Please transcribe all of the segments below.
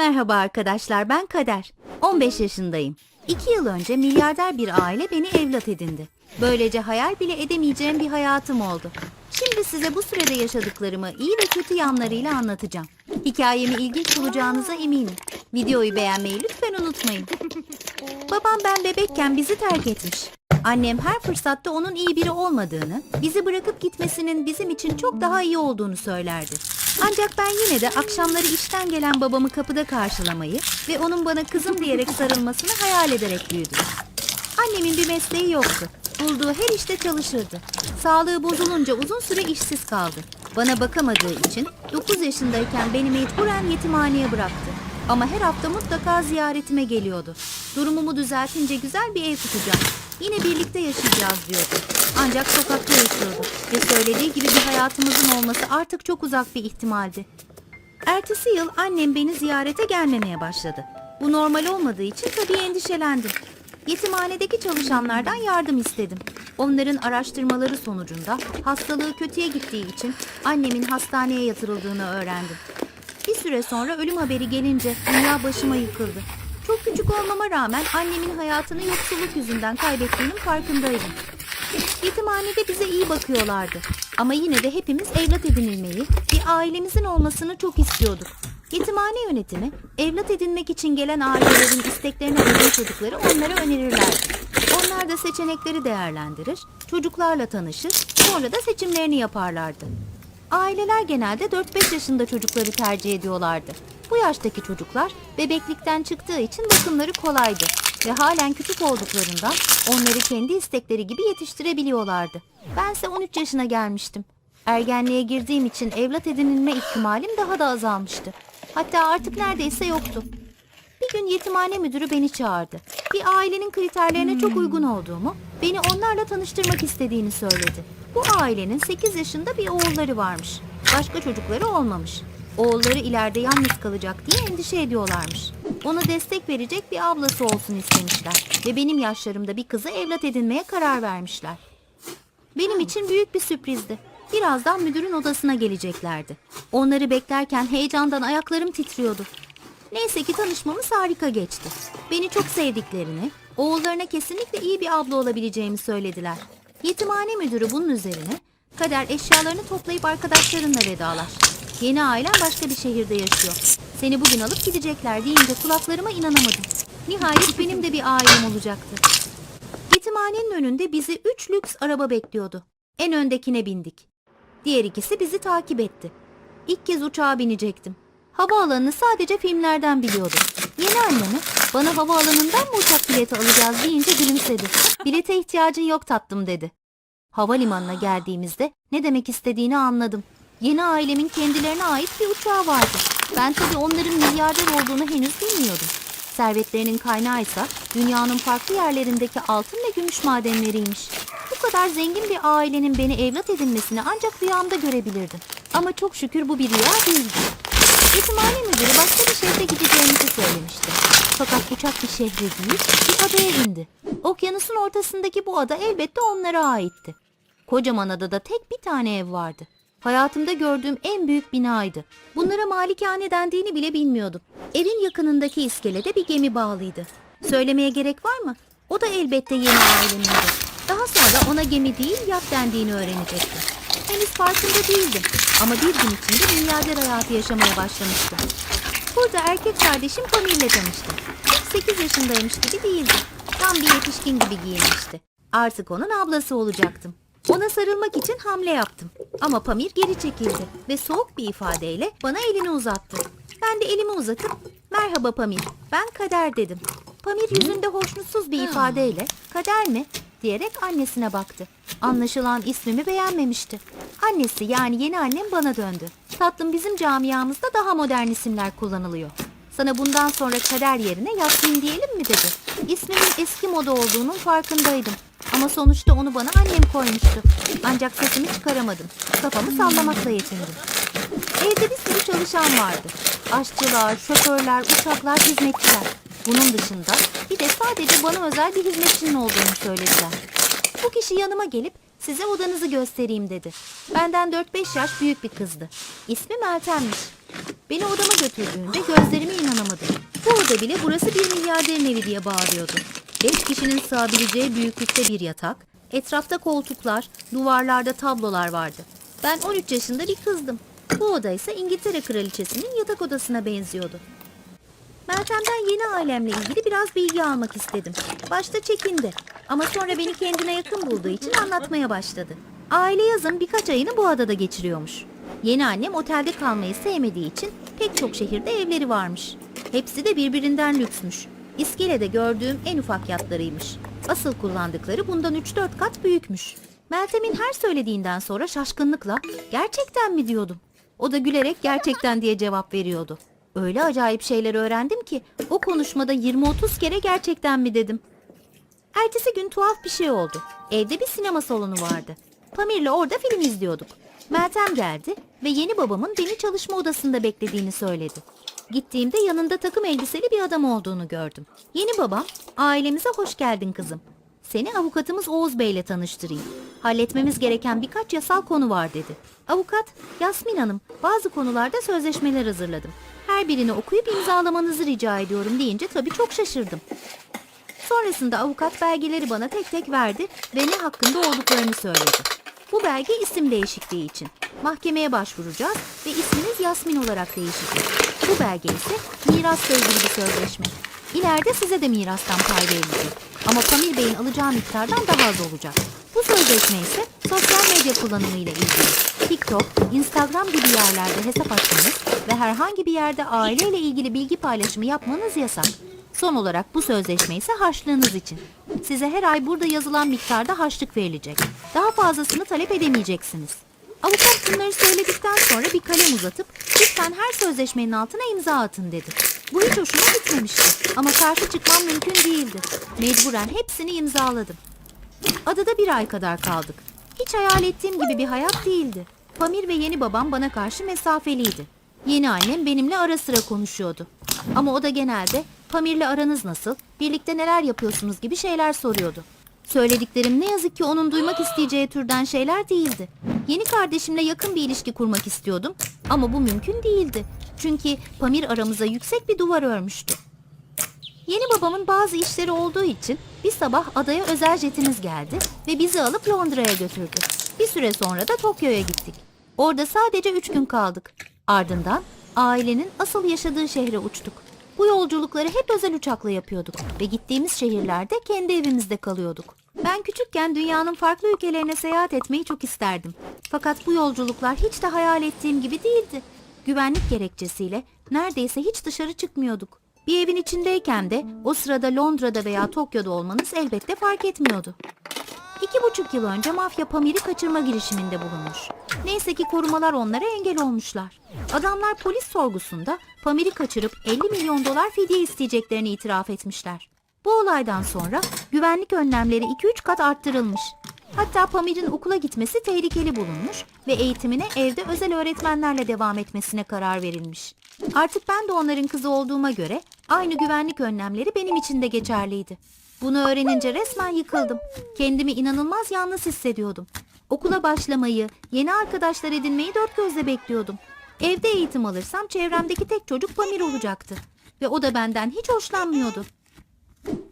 Merhaba arkadaşlar, ben Kader. 15 yaşındayım. 2 yıl önce milyarder bir aile beni evlat edindi. Böylece hayal bile edemeyeceğim bir hayatım oldu. Şimdi size bu sürede yaşadıklarımı iyi ve kötü yanlarıyla anlatacağım. Hikayemi ilginç bulacağınıza eminim. Videoyu beğenmeyi lütfen unutmayın. Babam ben bebekken bizi terk etmiş. Annem her fırsatta onun iyi biri olmadığını, bizi bırakıp gitmesinin bizim için çok daha iyi olduğunu söylerdi. Ancak ben yine de akşamları işten gelen babamı kapıda karşılamayı ve onun bana kızım diyerek sarılmasını hayal ederek büyüdüm. Annemin bir mesleği yoktu. Bulduğu her işte çalışırdı. Sağlığı bozulunca uzun süre işsiz kaldı. Bana bakamadığı için 9 yaşındayken beni mecburen yetimhaneye bıraktı. Ama her hafta mutlaka ziyaretime geliyordu. Durumumu düzeltince güzel bir ev tutacağım. Yine birlikte yaşayacağız diyordu. Ancak sokakta yaşıyordu ve söylediği gibi bir hayatımızın olması artık çok uzak bir ihtimaldi. Ertesi yıl annem beni ziyarete gelmemeye başladı. Bu normal olmadığı için tabii endişelendim. Yetimhanedeki çalışanlardan yardım istedim. Onların araştırmaları sonucunda hastalığı kötüye gittiği için annemin hastaneye yatırıldığını öğrendim. Bir süre sonra ölüm haberi gelince dünya başıma yıkıldı. Çok küçük olmama rağmen annemin hayatını yoksulluk yüzünden kaybettiğinin farkındaydım. Yetimhanede bize iyi bakıyorlardı. Ama yine de hepimiz evlat edinilmeyi, bir ailemizin olmasını çok istiyorduk. Yetimhane yönetimi, evlat edinmek için gelen ailelerin isteklerine uygun çocukları onlara önerirlerdi. Onlar da seçenekleri değerlendirir, çocuklarla tanışır, sonra da seçimlerini yaparlardı. Aileler genelde 4-5 yaşında çocukları tercih ediyorlardı. Bu yaştaki çocuklar bebeklikten çıktığı için bakımları kolaydı ve halen küçük olduklarından onları kendi istekleri gibi yetiştirebiliyorlardı. Bense 13 yaşına gelmiştim. Ergenliğe girdiğim için evlat edinilme ihtimalim daha da azalmıştı. Hatta artık neredeyse yoktu. Bir gün yetimhane müdürü beni çağırdı. Bir ailenin kriterlerine çok uygun olduğumu, beni onlarla tanıştırmak istediğini söyledi. Bu ailenin 8 yaşında bir oğulları varmış. Başka çocukları olmamış. Oğulları ileride yalnız kalacak diye endişe ediyorlarmış. Ona destek verecek bir ablası olsun istemişler ve benim yaşlarımda bir kızı evlat edinmeye karar vermişler. Benim için büyük bir sürprizdi. Birazdan müdürün odasına geleceklerdi. Onları beklerken heyecandan ayaklarım titriyordu. Neyse ki tanışmamız harika geçti. Beni çok sevdiklerini, oğullarına kesinlikle iyi bir abla olabileceğimi söylediler. Yetimhane müdürü bunun üzerine Kader eşyalarını toplayıp arkadaşlarınla vedalaş. Yeni ailen başka bir şehirde yaşıyor. Seni bugün alıp gidecekler deyince kulaklarıma inanamadım. Nihayet benim de bir ailem olacaktı. Yetimhanenin önünde bizi üç lüks araba bekliyordu. En öndekine bindik. Diğer ikisi bizi takip etti. İlk kez uçağa binecektim. Havaalanını sadece filmlerden biliyordum. Yeni annemi bana havaalanından mı uçak bileti alacağız deyince gülümsedi. Bilete ihtiyacın yok tatlım dedi. Havalimanına geldiğimizde ne demek istediğini anladım. Yeni ailemin kendilerine ait bir uçağı vardı. Ben tabii onların milyarder olduğunu henüz bilmiyordum. Servetlerinin kaynağı ise dünyanın farklı yerlerindeki altın ve gümüş madenleriymiş. Bu kadar zengin bir ailenin beni evlat edinmesini ancak rüyamda görebilirdim. Ama çok şükür bu bir rüya değildi. Yetimhane müdürü başka bir şehre gideceğimizi söylemişti. Fakat uçak bir şehre değil, bir adaya indi. Okyanusun ortasındaki bu ada elbette onlara aitti. Kocaman adada tek bir tane ev vardı. Hayatımda gördüğüm en büyük binaydı. Bunlara malikane dendiğini bile bilmiyordum. Evin yakınındaki iskelede bir gemi bağlıydı. Söylemeye gerek var mı? O da elbette yeni ailemindi. Daha sonra ona gemi değil yat dendiğini öğrenecektim. Henüz farkında değildim ama bir gün içinde milyarder hayatı yaşamaya başlamıştım. Burada erkek kardeşim Pamir'le tanıştım. 8 yaşındaymış gibi değildi. Tam bir yetişkin gibi giyinmişti. Artık onun ablası olacaktım. Ona sarılmak için hamle yaptım. Ama Pamir geri çekildi ve soğuk bir ifadeyle bana elini uzattı. Ben de elimi uzatıp merhaba Pamir ben Kader dedim. Pamir yüzünde hoşnutsuz bir ifadeyle Kader mi diyerek annesine baktı. Anlaşılan ismimi beğenmemişti. Annesi yani yeni annem bana döndü. Tatlım bizim camiamızda daha modern isimler kullanılıyor. Sana bundan sonra kader yerine Yasmin diyelim mi dedi. İsmimin eski moda olduğunun farkındaydım. Ama sonuçta onu bana annem koymuştu. Ancak sesimi çıkaramadım. Kafamı sallamakla yetindim. Evde bir sürü çalışan vardı. Aşçılar, şoförler, uçaklar, hizmetçiler. Bunun dışında bir de sadece bana özel bir hizmetçinin olduğunu söylediler. Bu kişi yanıma gelip size odanızı göstereyim dedi. Benden 4-5 yaş büyük bir kızdı. İsmi Meltem'miş. Beni odama götürdüğünde gözlerime inanamadım. olsa bile burası bir milyarderin evi diye bağırıyordu. Beş kişinin sığabileceği büyüklükte bir yatak, etrafta koltuklar, duvarlarda tablolar vardı. Ben 13 yaşında bir kızdım. Bu oda ise İngiltere kraliçesinin yatak odasına benziyordu. Meltem'den yeni ailemle ilgili biraz bilgi almak istedim. Başta çekindi ama sonra beni kendine yakın bulduğu için anlatmaya başladı. Aile yazın birkaç ayını bu adada geçiriyormuş. Yeni annem otelde kalmayı sevmediği için pek çok şehirde evleri varmış. Hepsi de birbirinden lüksmüş. İskelede gördüğüm en ufak yatlarıymış. Asıl kullandıkları bundan 3-4 kat büyükmüş. Meltem'in her söylediğinden sonra şaşkınlıkla gerçekten mi diyordum. O da gülerek gerçekten diye cevap veriyordu. Öyle acayip şeyler öğrendim ki o konuşmada 20-30 kere gerçekten mi dedim. Ertesi gün tuhaf bir şey oldu. Evde bir sinema salonu vardı. Pamir'le orada film izliyorduk. Meltem geldi ve yeni babamın beni çalışma odasında beklediğini söyledi. Gittiğimde yanında takım elbiseli bir adam olduğunu gördüm. Yeni babam, ailemize hoş geldin kızım. Seni avukatımız Oğuz Bey'le tanıştırayım. Halletmemiz gereken birkaç yasal konu var dedi. Avukat, Yasmin Hanım, bazı konularda sözleşmeler hazırladım. Her birini okuyup imzalamanızı rica ediyorum deyince tabii çok şaşırdım. Sonrasında avukat belgeleri bana tek tek verdi ve ne hakkında olduklarını söyledi. Bu belge isim değişikliği için. Mahkemeye başvuracağız ve isminiz Yasmin olarak değişecek. Bu belge ise mirasla ilgili bir sözleşme. İleride size de mirastan pay verilecek. Ama Pamir Bey'in alacağı miktardan daha az olacak. Bu sözleşme ise sosyal medya kullanımıyla ilgili. TikTok, Instagram gibi yerlerde hesap açmanız ve herhangi bir yerde aileyle ilgili bilgi paylaşımı yapmanız yasak. Son olarak bu sözleşme ise harçlığınız için. Size her ay burada yazılan miktarda harçlık verilecek. Daha fazlasını talep edemeyeceksiniz. Avukat bunları söyledikten sonra bir kalem uzatıp lütfen her sözleşmenin altına imza atın dedi. Bu hiç hoşuma gitmemişti ama karşı çıkmam mümkün değildi. Mecburen hepsini imzaladım. Adada bir ay kadar kaldık. Hiç hayal ettiğim gibi bir hayat değildi. Pamir ve yeni babam bana karşı mesafeliydi. Yeni annem benimle ara sıra konuşuyordu. Ama o da genelde Pamir'le aranız nasıl, birlikte neler yapıyorsunuz gibi şeyler soruyordu. Söylediklerim ne yazık ki onun duymak isteyeceği türden şeyler değildi. Yeni kardeşimle yakın bir ilişki kurmak istiyordum ama bu mümkün değildi. Çünkü Pamir aramıza yüksek bir duvar örmüştü. Yeni babamın bazı işleri olduğu için bir sabah adaya özel jetimiz geldi ve bizi alıp Londra'ya götürdü. Bir süre sonra da Tokyo'ya gittik. Orada sadece üç gün kaldık. Ardından ailenin asıl yaşadığı şehre uçtuk. Bu yolculukları hep özel uçakla yapıyorduk ve gittiğimiz şehirlerde kendi evimizde kalıyorduk. Ben küçükken dünyanın farklı ülkelerine seyahat etmeyi çok isterdim. Fakat bu yolculuklar hiç de hayal ettiğim gibi değildi. Güvenlik gerekçesiyle neredeyse hiç dışarı çıkmıyorduk. Bir evin içindeyken de o sırada Londra'da veya Tokyo'da olmanız elbette fark etmiyordu. İki buçuk yıl önce mafya Pamir'i kaçırma girişiminde bulunmuş. Neyse ki korumalar onlara engel olmuşlar. Adamlar polis sorgusunda Pamir'i kaçırıp 50 milyon dolar fidye isteyeceklerini itiraf etmişler. Bu olaydan sonra güvenlik önlemleri 2-3 kat arttırılmış. Hatta Pamir'in okula gitmesi tehlikeli bulunmuş ve eğitimine evde özel öğretmenlerle devam etmesine karar verilmiş. Artık ben de onların kızı olduğuma göre aynı güvenlik önlemleri benim için de geçerliydi. Bunu öğrenince resmen yıkıldım. Kendimi inanılmaz yalnız hissediyordum. Okula başlamayı, yeni arkadaşlar edinmeyi dört gözle bekliyordum. Evde eğitim alırsam çevremdeki tek çocuk Pamir olacaktı. Ve o da benden hiç hoşlanmıyordu.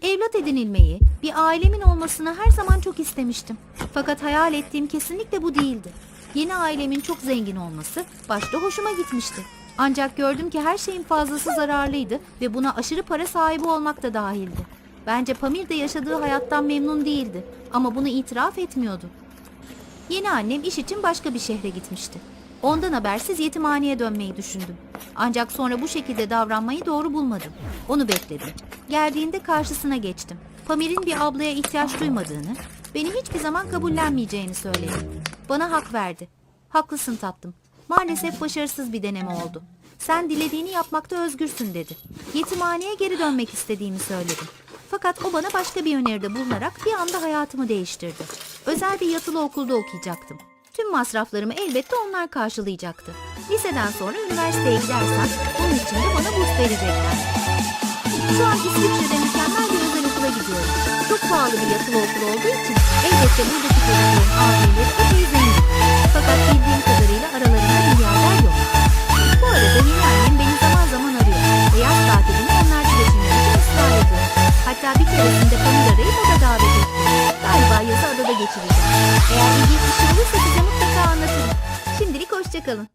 Evlat edinilmeyi, bir ailemin olmasını her zaman çok istemiştim. Fakat hayal ettiğim kesinlikle bu değildi. Yeni ailemin çok zengin olması başta hoşuma gitmişti. Ancak gördüm ki her şeyin fazlası zararlıydı ve buna aşırı para sahibi olmak da dahildi. Bence Pamir de yaşadığı hayattan memnun değildi ama bunu itiraf etmiyordu. Yeni annem iş için başka bir şehre gitmişti. Ondan habersiz yetimhaneye dönmeyi düşündüm. Ancak sonra bu şekilde davranmayı doğru bulmadım. Onu bekledim. Geldiğinde karşısına geçtim. Pamir'in bir ablaya ihtiyaç duymadığını, beni hiçbir zaman kabullenmeyeceğini söyledi. Bana hak verdi. Haklısın tatlım. Maalesef başarısız bir deneme oldu. Sen dilediğini yapmakta özgürsün dedi. Yetimhaneye geri dönmek istediğimi söyledim. Fakat o bana başka bir öneride bulunarak bir anda hayatımı değiştirdi. Özel bir yatılı okulda okuyacaktım. Tüm masraflarımı elbette onlar karşılayacaktı. Liseden sonra üniversiteye gidersem bunun için de bana burs verecekler. Şu an İsviçre'de mükemmel bir özel okula gidiyorum. Çok pahalı bir yatılı okul olduğu için elbette buradaki çocukların aileleri epey zengin. Fakat bildiğim kadarıyla aralarında milyarder yok. Bu arada yeni annem beni zaman zaman arıyor ve yaz tatilini onlarda geçirmek Hatta bir keresinde Camilla'yı da davet etti. Galiba yazı adada geçireceğim. Eğer ilginç bir şey olursa size mutlaka anlatırım. Şimdilik hoşçakalın.